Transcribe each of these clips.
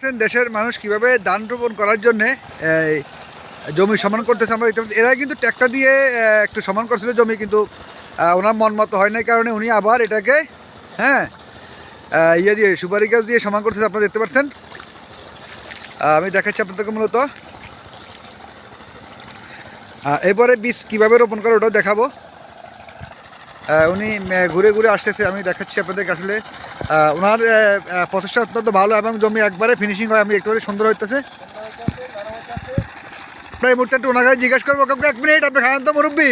দেখছেন দেশের মানুষ কীভাবে ধান রোপণ করার জন্যে জমি সমান করতেছে। আমরা দেখতে পাচ্ছি। এরা কিন্তু ট্র্যাক্টর দিয়ে একটু সমান করছিল জমি, কিন্তু ওনার মন মতো হয় নাই কারণে উনি আবার এটাকে হ্যাঁ ইয়ে দিয়ে সুপারি গাছ দিয়ে সমান করতেছে, আপনারা দেখতে পাচ্ছেন। আমি দেখাচ্ছি আপনাদেরকে মূলত। এরপরে বীজ কীভাবে রোপণ করে ওটাও দেখাবো। উনি ঘুরে ঘুরে আসতেছে, আমি দেখাচ্ছি আপনাদের আসলে। ওনার প্রচেষ্টা অত্যন্ত ভালো এবং জমি একবারে ফিনিশিং হয়, আমি একটু সুন্দর হইতেছে। প্রায় মুহূর্তে একটু ওনাকে জিজ্ঞেস করব কাউকে এক মিনিট, আপনি খান তো মুরব্বী।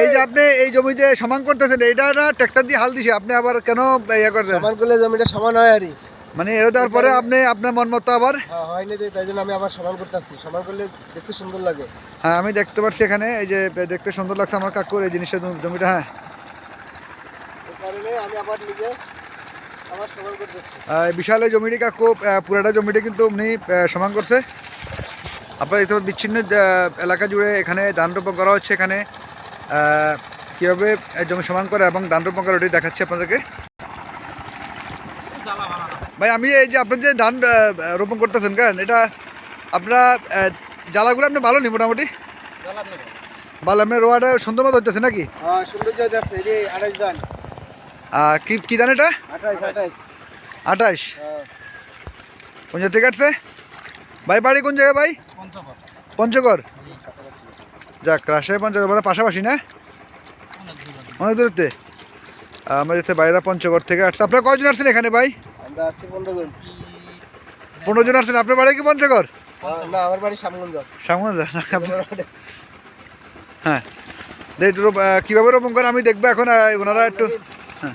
এই যে আপনি এই জমি যে সমান করতেছেন, এইটা না ট্র্যাক্টর দিয়ে হাল দিছে, আপনি আবার কেন ইয়ে করছেন? করলে জমিটা সমান হয় আরই মানে এটা দেওয়ার পরে আপনি আপনার মন মতো আবার? হ্যাঁ, হয়নি তাই জন্য আমি আবার সমান করতেছি। সমান করলে দেখতে সুন্দর লাগে। হ্যাঁ আমি দেখতে পাচ্ছি এখানে এই যে দেখতে সুন্দর লাগছে আমার কাকুর এই জিনিসটা জমি- জমিটা হ্যাঁ। আমি আবার নিজে বিশাল এই জমিটি কাকু পুরাটা জমিটি কিন্তু উনি সমান করছে। আপনারা দেখতে বিচ্ছিন্ন এলাকা জুড়ে এখানে ধান রোপণ করা হচ্ছে এখানে। কীভাবে জমি সমান করে এবং ধান রোপণ করে ওটাই দেখাচ্ছি আপনাদেরকে। ভাই আমি এই যে আপনার যে ধান রোপণ করতেছেন কেন? এটা আপনারা জ্বালাগুলো আপনি ভালো নি মোটামুটি? ভালো আপনার রোয়াটা সুন্দর মতো হচ্ছে নাকি? হ্যাঁ দান কি ধান এটা? আঠাশ হ্যাঁ। কোন জায়গা থেকে আসছে? ভাই বাড়ি কোন জায়গায় ভাই? পঞ্চগড়। যাক রাজশাহী পঞ্চগড় মানে পাশাপাশি না? অনেক দূরত্বে আমরা যাচ্ছে বাইরা পঞ্চগড় থেকে আসছে। আপনারা কয়জন আসছেন এখানে ভাই? আমরা আসছি পনেরো জন। পনেরো জন আসছেন। আপনার বাড়ি কি পঞ্চগড়? হ্যাঁ, না আমার বাড়ি সামগঞ্জ সামনে হ্যাঁ। একটু কীভাবে রোপণ করে? আমি দেখব এখন ওনারা একটু হ্যাঁ।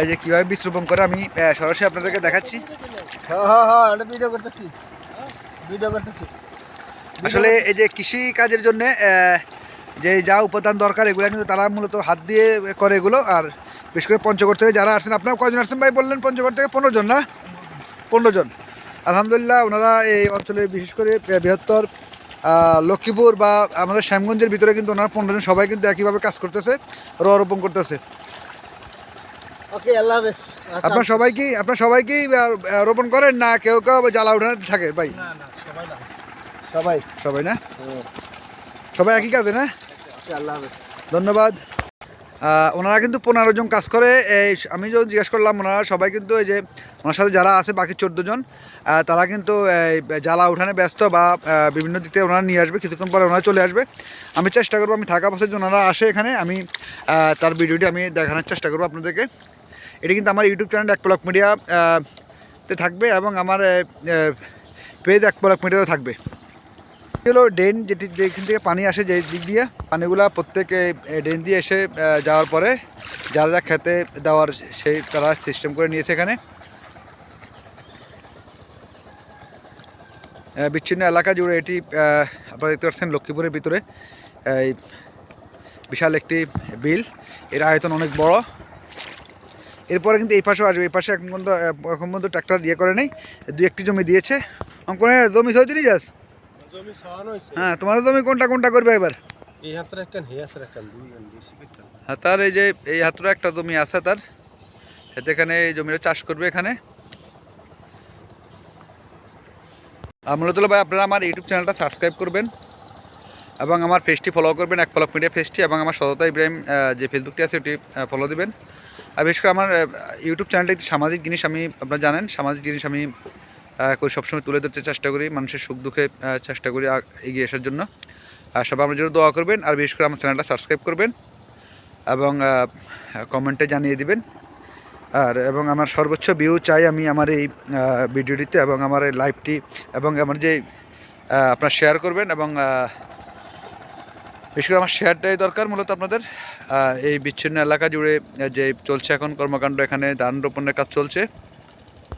এই যে কীভাবে বীজ রোপণ করে আমি সরাসরি আপনাদেরকে দেখাচ্ছি। হ্যাঁ হ্যাঁ হ্যাঁ ভিডিও করতেছি। ভিডিও করতেছি। আসলে এই যে কৃষি কাজের জন্য যে যা উপাদান দরকার এগুলো কিন্তু তারা মূলত হাত দিয়ে করে এগুলো আর বিশেষ করে পঞ্চগড় থেকে যারা আসছেন আপনারা কয়জন আসছেন ভাই বললেন? পঞ্চগড় থেকে পনেরো জন না? পনেরো জন। আলহামদুলিল্লাহ ওনারা এই অঞ্চলে বিশেষ করে বৃহত্তর লক্ষ্মীপুর বা আমাদের শ্যামগঞ্জের ভিতরে কিন্তু ওনারা পনেরো জন সবাই কিন্তু একইভাবে কাজ করতেছে র রোপণ করতেছে। ওকে আল্লাহ হাফেজ। আপনার সবাই কি আপনার সবাই কি রোপণ করেন না কেউ কেউ জ্বালা উঠানে থাকে ভাই? সবাই সবাই। না? সবাই একই কাজে না? আল্লাহ হাফেজ। ধন্যবাদ। ওনারা কিন্তু পনেরো জন কাজ করে। এই, আমি যখন জিজ্ঞেস করলাম ওনারা, সবাই কিন্তু এই যে ওনার সাথে যারা আছে, বাকি চোদ্দ জন তারা কিন্তু জ্বালা উঠানে ব্যস্ত বা বিভিন্ন দিক ওনারা নিয়ে আসবে, কিছুক্ষণ পরে ওনারা চলে আসবে। আমি চেষ্টা করব, আমি থাকা অবস্থায় ওনারা আসে এখানে, আমি তার ভিডিওটি আমি দেখানোর চেষ্টা করব আপনাদেরকে। এটি কিন্তু আমার ইউটিউব চ্যানেল এক ব্লক মিডিয়াতে থাকবে এবং আমার পেজ এক ব্লক মিডিয়াতে থাকবে। হলো ড্রেন যেটি যেখান থেকে পানি আসে যে দিক দিয়ে, পানিগুলা প্রত্যেক ড্রেন দিয়ে এসে যাওয়ার পরে যারা যা খেতে দেওয়ার সেই তারা সিস্টেম করে নিয়েছে এখানে। বিচ্ছিন্ন এলাকা জুড়ে এটি আপনারা দেখতে পাচ্ছেন লক্ষ্মীপুরের ভিতরে। এই বিশাল একটি বিল। এর আয়তন অনেক বড়। এরপরে কিন্তু এই পাশেও আসবে। এই পাশে এখন পর্যন্ত এখন পর্যন্ত ট্র্যাক্টর ইয়ে করে নেই। দু একটি জমি দিয়েছে। অঙ্কনে, জমি সৌদি যাস হ্যাঁ তোমাদের জমি কোনটা কোনটা করবে এবার? এই হাতটা একখান হে হাতটা একখান দুই আন হ্যাঁ তার এই যে এই হাতুরা একটা জমি আছে তার। এখানে এই জমিটা চাষ করবে এখানে। আর মূলত ভাই আপনারা আমার ইউটিউব চ্যানেলটা সাবস্ক্রাইব করবেন এবং আমার পেজটি ফলো করবেন এক পলক মিডিয়া পেজটি এবং আমার সততা ইব্রাহিম যে ফেসবুকটি আছে ওটি ফলো দিবেন। আর বিশেষ করে আমার ইউটিউব চ্যানেলটা একটি সামাজিক জিনিস আমি আপনারা জানেন সামাজিক জিনিস আমি করি, সবসময় তুলে ধরতে চেষ্টা করি, মানুষের সুখ দুঃখে চেষ্টা করি এগিয়ে আসার জন্য। আর সবাই আমার জন্য দোয়া করবেন, আর বিশেষ করে আমার চ্যানেলটা সাবস্ক্রাইব করবেন, এবং কমেন্টে জানিয়ে দিবেন। আর, এবং আমার সর্বোচ্চ ভিউ চাই আমি আমার এই ভিডিওটিতে, এবং আমার এই লাইভটি এবং আমার যে আপনার শেয়ার করবেন, এবং বিশেষ করে আমার শেয়ারটাই দরকার মূলত আপনাদের। এই বিচ্ছিন্ন এলাকা জুড়ে যে চলছে এখন কর্মকাণ্ড এখানে, ধান রোপণের কাজ চলছে।